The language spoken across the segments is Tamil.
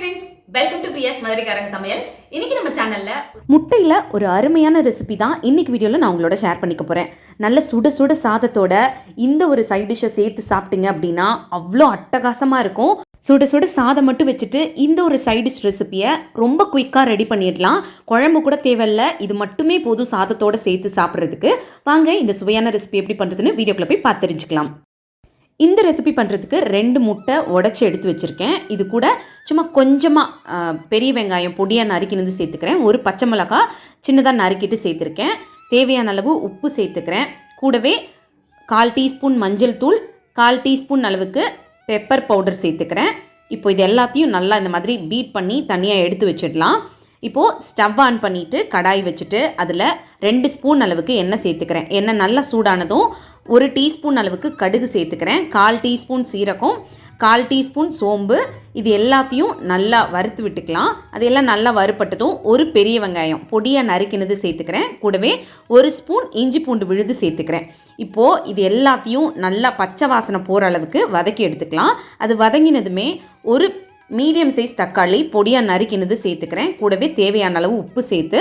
ஃப்ரெண்ட்ஸ் வெல்கம் டு பிஎஸ் மதுரைக்காரங்க சமையல். இன்னைக்கு நம்ம சேனல்ல முட்டையில் ஒரு அருமையான ரெசிபி தான் இன்னைக்கு வீடியோவில் நான் உங்களோட ஷேர் பண்ணிக்க போகிறேன் நல்ல சுட சுட சாதத்தோட இந்த ஒரு சைட் டிஷ்ஷை சேர்த்து சாப்பிட்டீங்க அப்படின்னா அவ்வளோ அட்டகாசமாக இருக்கும். சுட சுட சாதம் மட்டும் வச்சுட்டு இந்த ஒரு சைட் டிஷ் ரெசிபியை ரொம்ப குயிக்காக ரெடி பண்ணிடலாம். குழம்பு கூட தேவையில்ல இது மட்டுமே போதும் சாதத்தோட சேர்த்து சாப்பிட்றதுக்கு. வாங்க இந்த சுவையான ரெசிபி எப்படி பண்ணுறதுன்னு வீடியோக்குள்ள போய் பார்த்து தெரிஞ்சுக்கலாம். இந்த ரெசிபி பண்ணுறதுக்கு ரெண்டு முட்டை உடச்சி எடுத்து வச்சுருக்கேன். இது கூட சும்மா கொஞ்சமாக பெரிய வெங்காயம் பொடியாக நறுக்கினது சேர்த்துக்கிறேன். ஒரு பச்சை மிளகாய் சின்னதாக நறுக்கிட்டு சேர்த்துருக்கேன். தேவையான அளவு உப்பு சேர்த்துக்கிறேன். கூடவே கால் டீஸ்பூன் மஞ்சள் தூள் கால் டீஸ்பூன் அளவுக்கு பெப்பர் பவுடர் சேர்த்துக்கிறேன். இப்போ இது எல்லாத்தையும் நல்லா இந்த மாதிரி பீட் பண்ணி தனியாக எடுத்து வச்சிடலாம். இப்போது ஸ்டவ் ஆன் பண்ணிவிட்டு கடாய் வச்சுட்டு அதில் ரெண்டு ஸ்பூன் அளவுக்கு எண்ணெய் சேர்த்துக்கிறேன். எண்ணெய் நல்லா சூடானதும் ஒரு டீஸ்பூன் அளவுக்கு கடுகு சேர்த்துக்கிறேன். கால் டீஸ்பூன் சீரகம் கால் டீஸ்பூன் சோம்பு. இது எல்லாத்தையும் நல்லா வறுத்து விட்டுக்கலாம். அது எல்லாம் நல்லா வறுப்பட்டதும் ஒரு பெரிய வெங்காயம். பொடியாக நறுக்கினது சேர்த்துக்கிறேன். கூடவே ஒரு ஸ்பூன் இஞ்சி பூண்டு விழுது சேர்த்துக்கிறேன். இப்போது இது எல்லாத்தையும் நல்லா பச்சை வாசனை போகிற அளவுக்கு வதக்கி எடுத்துக்கலாம். அது வதங்கினதுமே ஒரு மீடியம் சைஸ் தக்காளி பொடியாக நறுக்கினது சேர்த்துக்கிறேன். கூடவே தேவையான அளவு உப்பு சேர்த்து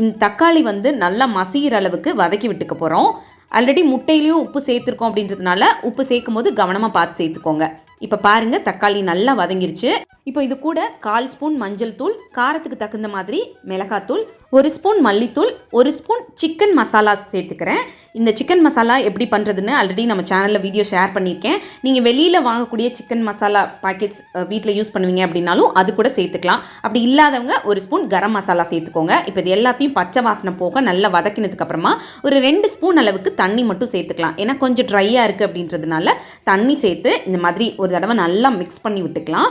இந்த தக்காளி வந்து நல்லா மசிகிற அளவுக்கு வதக்கி விட்டுக்க போகிறோம் ஆல்ரெடி முட்டையிலையும் உப்பு சேர்த்துருக்கோம் அப்படின்றதுனால உப்பு சேர்க்கும் போது கவனமாக பார்த்து சேர்த்துக்கோங்க. இப்போ பாருங்கள் தக்காளி நல்லா வதங்கிருச்சு. இப்போ இது கூட கால் ஸ்பூன் மஞ்சள் தூள் காரத்துக்கு தகுந்த மாதிரி மிளகாத்தூள் ஒரு ஸ்பூன் மல்லித்தூள் ஒரு ஸ்பூன் சிக்கன் மசாலா சேர்த்துக்கிறேன். இந்த சிக்கன் மசாலா எப்படி பண்ணுறதுன்னு ஆல்ரெடி நம்ம சேனலில் வீடியோ ஷேர் பண்ணியிருக்கேன். நீங்கள் வெளியில் வாங்கக்கூடிய சிக்கன் மசாலா பாக்கெட்ஸ் வீட்டில் யூஸ் பண்ணுவீங்க அப்படின்னாலும் அது கூட சேர்த்துக்கலாம். அப்படி இல்லாதவங்க ஒரு ஸ்பூன் கரம் மசாலா சேர்த்துக்கோங்க. இப்போ இது எல்லாத்தையும் பச்சை வாசனை போக நல்லா வதக்கினதுக்கப்புறமா ஒரு ரெண்டு ஸ்பூன் அளவுக்கு தண்ணி மட்டும் சேர்த்துக்கலாம். ஏன்னா கொஞ்சம் ட்ரையாக இருக்குது அப்படின்றதுனால தண்ணி சேர்த்து இந்த மாதிரி ஒரு தடவை நல்லா மிக்ஸ் பண்ணி விட்டுக்கலாம்.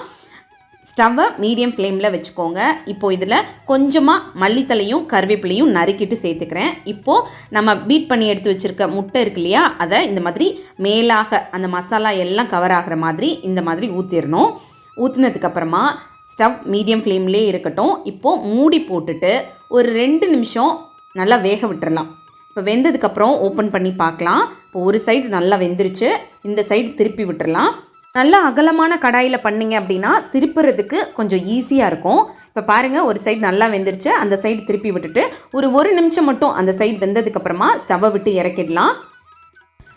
ஸ்டவ்வை மீடியம் ஃப்ளேமில் வச்சுக்கோங்க. இப்போ இதில் கொஞ்சமாக மல்லித்தலையும் கருவேப்பிலையும் நறுக்கிட்டு சேர்த்துக்கிறேன். இப்போது நம்ம பீட் பண்ணி எடுத்து வச்சுருக்க முட்டை இருக்கு இல்லையா அதை இந்த மாதிரி மேலாக அந்த மசாலா எல்லாம் கவர் ஆகிற மாதிரி இந்த மாதிரி ஊற்றிடணும் ஊற்றினதுக்கப்புறமா ஸ்டவ் மீடியம் ஃப்ளேம்லேயே இருக்கட்டும். இப்போது மூடி போட்டுட்டு ஒரு ரெண்டு நிமிஷம் நல்லா வேக விட்டுறலாம். இப்போ வெந்ததுக்கப்புறம் ஓப்பன் பண்ணி பார்க்கலாம். இப்போ ஒரு சைடு நல்லா வெந்துருச்சு. இந்த சைடு திருப்பி விட்டுறலாம். நல்லா அகலமான கடாயில் பண்ணிங்க அப்படின்னா திருப்புறதுக்கு கொஞ்சம் ஈஸியாக இருக்கும். இப்போ பாருங்கள் ஒரு சைடு நல்லா வெந்துருச்சு. அந்த சைடு திருப்பி விட்டுட்டு ஒரு ஒரு நிமிஷம் மட்டும் அந்த சைடு வெந்ததுக்கப்புறமா ஸ்டவ்வை விட்டு இறக்கிடலாம்.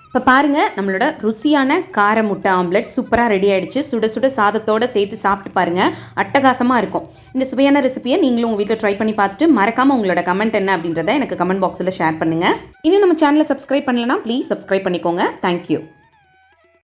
இப்போ பாருங்கள் நம்மளோட ருசியான கார முட்டை ஆம்லெட் சூப்பராக ரெடி ஆகிடுச்சு சுட சுட சாதத்தோடு சேர்த்து சாப்பிட்டு பாருங்கள் அட்டகாசமாக இருக்கும். இந்த சுவையான ரெசிபியை நீங்களும் உங்கள் வீட்டில் ட்ரை பண்ணி பார்த்துட்டு மறக்காமல் உங்களோட கமெண்ட் என்ன அப்படின்றத எனக்கு கமெண்ட் பாக்ஸில் ஷேர் பண்ணுங்கள் இன்னும் நம்ம சேனலை சப்ஸ்கிரைப் பண்ணலன்னா ப்ளீஸ் சப்ஸ்கிரைப் பண்ணிக்கோங்க. தேங்க்யூ